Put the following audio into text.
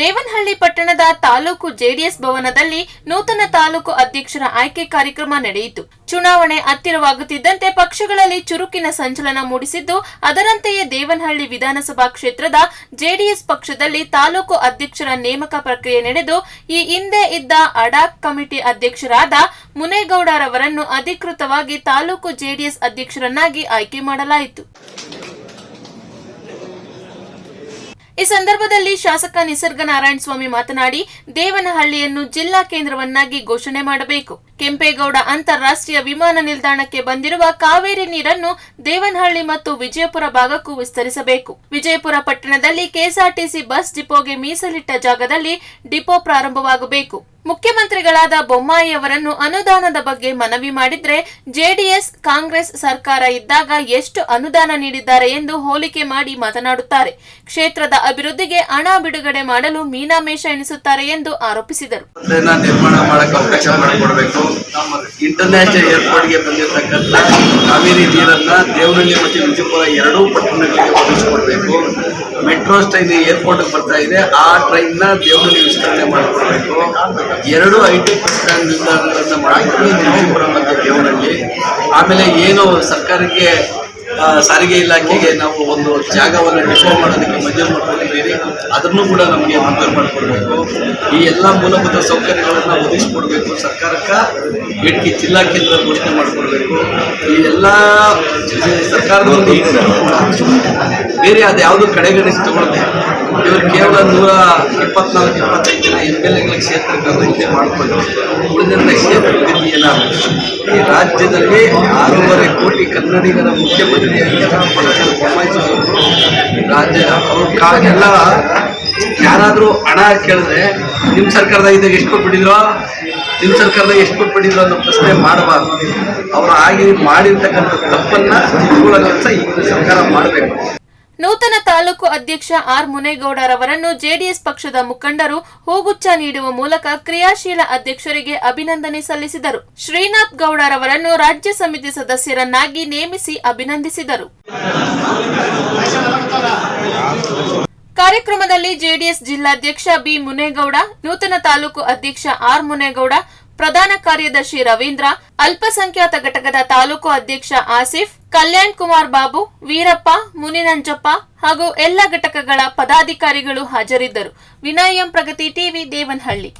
ದೇವನಹಳ್ಳಿ ಪಟ್ಟಣದ ತಾಲೂಕು ಜೆಡಿಎಸ್ ಭವನದಲ್ಲಿ ನೂತನ ತಾಲೂಕು ಅಧ್ಯಕ್ಷರ ಆಯ್ಕೆ ಕಾರ್ಯಕ್ರಮ ನಡೆಯಿತು. ಚುನಾವಣೆ ಹತ್ತಿರವಾಗುತ್ತಿದ್ದಂತೆ ಪಕ್ಷಗಳಲ್ಲಿ ಚುರುಕಿನ ಸಂಚಲನ ಮೂಡಿಸಿದ್ದು, ಅದರಂತೆಯೇ ದೇವನಹಳ್ಳಿ ವಿಧಾನಸಭಾ ಕ್ಷೇತ್ರದ ಜೆಡಿಎಸ್ ಪಕ್ಷದಲ್ಲಿ ತಾಲೂಕು ಅಧ್ಯಕ್ಷರ ನೇಮಕ ಪ್ರಕ್ರಿಯೆ ನಡೆದು, ಈ ಹಿಂದೆ ಇದ್ದ ಅಡಾಕ್ ಕಮಿಟಿ ಅಧ್ಯಕ್ಷರಾದ ಮುನೇಗೌಡರವರನ್ನು ಅಧಿಕೃತವಾಗಿ ತಾಲೂಕು ಜೆಡಿಎಸ್ ಅಧ್ಯಕ್ಷರನ್ನಾಗಿ ಆಯ್ಕೆ ಮಾಡಲಾಯಿತು. ಈ ಸಂದರ್ಭದಲ್ಲಿ ಶಾಸಕ ನಿಸರ್ಗ ನಾರಾಯಣ ಸ್ವಾಮಿ ಮಾತನಾಡಿ, ದೇವನಹಳ್ಳಿಯನ್ನು ಜಿಲ್ಲಾ ಕೇಂದ್ರವನ್ನಾಗಿ ಘೋಷಣೆ ಮಾಡಬೇಕು. ಕೆಂಪೇಗೌಡ ಅಂತಾರಾಷ್ಟ್ರೀಯ ವಿಮಾನ ನಿಲ್ದಾಣಕ್ಕೆ ಬಂದಿರುವ ಕಾವೇರಿ ನೀರನ್ನು ದೇವನಹಳ್ಳಿ ಮತ್ತು ವಿಜಯಪುರ ಭಾಗಕ್ಕೂ ವಿಸ್ತರಿಸಬೇಕು. ವಿಜಯಪುರ ಪಟ್ಟಣದಲ್ಲಿ ಕೆಎಸ್ಆರ್ಟಿಸಿ ಬಸ್ ಡಿಪೋಗೆ ಮೀಸಲಿಟ್ಟ ಜಾಗದಲ್ಲಿ ಡಿಪೋ ಪ್ರಾರಂಭವಾಗಬೇಕು. ಮುಖ್ಯಮಂತ್ರಿಗಳಾದ ಬೊಮ್ಮಾಯಿ ಅವರನ್ನು ಅನುದಾನದ ಬಗ್ಗೆ ಮನವಿ ಮಾಡಿದ್ರೆ ಜೆಡಿಎಸ್, ಕಾಂಗ್ರೆಸ್ ಸರ್ಕಾರ ಇದ್ದಾಗ ಎಷ್ಟು ಅನುದಾನ ನೀಡಿದ್ದಾರೆ ಎಂದು ಹೋಲಿಕೆ ಮಾಡಿ ಮಾತನಾಡುತ್ತಾರೆ. ಕ್ಷೇತ್ರದ ಅಭಿವೃದ್ಧಿಗೆ ಹಣ ಬಿಡುಗಡೆ ಮಾಡಲು ಮೀನಾಮೇಷ ಎಣಿಸುತ್ತಾರೆ ಎಂದು ಆರೋಪಿಸಿದರು. ನಿರ್ಮಾಣ ಅವಕಾಶ ಇಂಟರ್ನ್ಯಾಷನಲ್ ಏರ್ಪೋರ್ಟ್ಗೆ ಬಂದಿರತಕ್ಕಂಥ ಕಾವೇರಿ ನೀರನ್ನ ದೇವನಹಳ್ಳಿ ಮತ್ತು ವಿಜಯಪುರ ಎರಡೂ ಪಟ್ಟಣಗಳಿಗೆ ಒದಗಿಸಿಕೊಡ್ಬೇಕು. ಮೆಟ್ರೋ ಸ್ಟೈನ್ ಏರ್ಪೋರ್ಟ್ಗೆ ಬರ್ತಾ ಇದೆ. ಆ ಟ್ರೈನ್ನ ದೇವನಹಳ್ಳಿ ವಿಸ್ತರಣೆ ಮಾಡಿಕೊಡ್ಬೇಕು. ಎರಡು ಐ ಟಿ ಬಸ್ ಸ್ಟ್ಯಾಂಡ್ ನಿಲ್ದಾಣಗಳನ್ನು ಮತ್ತು ದೇವನಹಳ್ಳಿ. ಆಮೇಲೆ ಏನು ಸರ್ಕಾರಕ್ಕೆ ಸಾರಿಗೆ ಇಲಾಖೆಗೆ ನಾವು ಒಂದು ಜಾಗವನ್ನು ಡಿಫರ್ ಮಾಡೋದಕ್ಕೆ ಮಂಜೂರು ಮಾಡ್ಕೊಂಡಿದ್ದೀವಿ ಅದನ್ನು ಕೂಡ ನಮಗೆ ಮಂಜೂರು ಮಾಡಿಕೊಡ್ಬೇಕು. ಈ ಎಲ್ಲ ಮೂಲಭೂತ ಸೌಕರ್ಯಗಳನ್ನು ಒದಗಿಸ್ಕೊಡ್ಬೇಕು. ಸರ್ಕಾರಕ್ಕೆ ಬೇಡಿಕೆ ಜಿಲ್ಲಾ ಕೇಂದ್ರ ಘೋಷಣೆ ಮಾಡಿಕೊಡ್ಬೇಕು. ಈ ಎಲ್ಲ ಸರ್ಕಾರದ ಒಂದು ಕೂಡ ಬೇರೆ ಅದು ಯಾವುದು ಕಡೆಗಣಿಸಿ ತಗೊಳ್ಳದೆ ಇವರು ಕೇವಲ ನೂರ ಇಪ್ಪತ್ನಾಲ್ಕು ಇಪ್ಪತ್ತೈದು ಜನ ಎಂ ಎಲ್ ಎಗಳ ಕ್ಷೇತ್ರಕ್ಕೆ ಇಲ್ಲಿ ಮಾಡಿಕೊಂಡು ಉಳಿದಂಥ ಕ್ಷೇತ್ರದಲ್ಲಿ ಏನಾಗುತ್ತೆ ಈ ರಾಜ್ಯದಲ್ಲಿ ಆರೂವರೆ ಕೋಟಿ ಕನ್ನಡಿಗರ ಮುಖ್ಯಮಂತ್ರಿಯಾಗಿ ಬಸವರಾಜ ಬೊಮ್ಮಾಯಿ ಸಾಹೇಬರು ರಾಜ್ಯ ಅವ್ರ ಕಾ- ಎಲ್ಲ ಯಾರಾದರೂ ಹಣ ಕೇಳಿದ್ರೆ ನಿಮ್ಮ ಸರ್ಕಾರದಾಗ ಇದ್ದಾಗ ಎಷ್ಟು ಕೊಟ್ಬಿಟ್ಟಿದ್ರು ನಿಮ್ಮ ಸರ್ಕಾರದಾಗ ಎಷ್ಟು ಕೊಟ್ಬಿಟ್ಟಿದ್ರು ಅನ್ನೋ ಪ್ರಶ್ನೆ ಮಾಡಬಾರ್ದು ಅವರು ಆಗಿ ಮಾಡಿರ್ತಕ್ಕಂಥ ತಪ್ಪನ್ನು ತಿಳ್ಕೊಳ್ಳೋ ಕೆಲಸ ಈಗಿನ ಸರ್ಕಾರ ಮಾಡಬೇಕು ನೂತನ ತಾಲೂಕು ಅಧ್ಯಕ್ಷ ಆರ್ ಮುನೇಗೌಡರವರನ್ನು ಜೆಡಿಎಸ್ ಪಕ್ಷದ ಮುಖಂಡರು ಹೂಗುಚ್ಛ ನೀಡುವ ಮೂಲಕ ಕ್ರಿಯಾಶೀಲ ಅಧ್ಯಕ್ಷರಿಗೆ ಅಭಿನಂದನೆ ಸಲ್ಲಿಸಿದರು. ಶ್ರೀನಾಥ್ ಗೌಡರವರನ್ನು ರಾಜ್ಯ ಸಮಿತಿ ಸದಸ್ಯರನ್ನಾಗಿ ನೇಮಿಸಿ ಅಭಿನಂದಿಸಿದರು. ಕಾರ್ಯಕ್ರಮದಲ್ಲಿ ಜೆಡಿಎಸ್ ಜಿಲ್ಲಾಧ್ಯಕ್ಷ ಬಿ ಮುನೇಗೌಡ, ನೂತನ ತಾಲೂಕು ಅಧ್ಯಕ್ಷ ಆರ್ ಮುನೇಗೌಡ ಪ್ರಧಾನ ಕಾರ್ಯದರ್ಶಿ ರವೀಂದ್ರ, ಅಲ್ಪಸಂಖ್ಯಾತ ಘಟಕದ ತಾಲೂಕು ಅಧ್ಯಕ್ಷ ಆಸಿಫ್, ಕಲ್ಯಾಣ್ ಕುಮಾರ್ ಬಾಬು, ವೀರಪ್ಪ, ಮುನಿನಂಜಪ್ಪ ಹಾಗೂ ಎಲ್ಲ ಘಟಕಗಳ ಪದಾಧಿಕಾರಿಗಳು ಹಾಜರಿದ್ದರು. ವಿನಯಂ ಪ್ರಗತಿ ಟಿವಿ, ದೇವನಹಳ್ಳಿ.